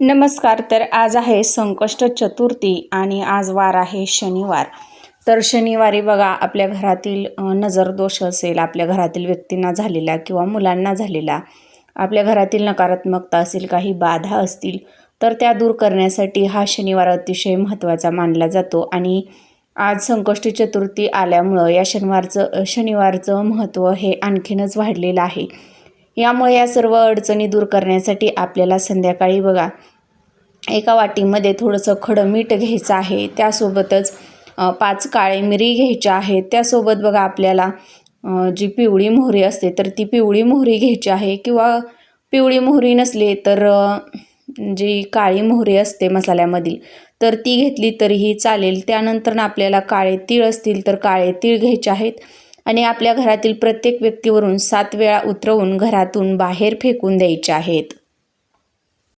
नमस्कार तर आज आहे संकष्ट चतुर्थी आणि आज वार आहे शनिवार. तर शनिवारी बघा आपल्या घरातील नजरदोष असेल आपल्या घरातील व्यक्तींना झालेला किंवा मुलांना झालेला आपल्या घरातील नकारात्मकता असेल काही बाधा असतील तर त्या दूर करण्यासाठी हा शनिवार अतिशय महत्त्वाचा मानला जातो. आणि आज संकष्टी चतुर्थी आल्यामुळं या शनिवारचं शनिवारचं महत्त्व हे आणखीनच वाढलेलं आहे. यामुळे या सर्व अडचणी दूर करण्यासाठी आपल्याला संध्याकाळी बघा एका वाटीमध्ये थोडंसं खडं मीठ घ्यायचं आहे. त्यासोबतच पाच काळे मिरी घ्यायच्या आहेत. त्यासोबत बघा आपल्याला जी पिवळी मोहरी असते तर ती पिवळी मोहरी घ्यायची आहे. किंवा पिवळी मोहरी नसली तर जी काळी मोहरी असते मसाल्यामधील तर ती घेतली तरीही चालेल. त्यानंतर आपल्याला काळे तीळ असतील तर काळे तीळ घ्यायचे आहेत. आणि आपल्या घरातील प्रत्येक व्यक्तीवरून सात वेळा उतरवून घरातून बाहेर फेकून द्यायचे आहेत.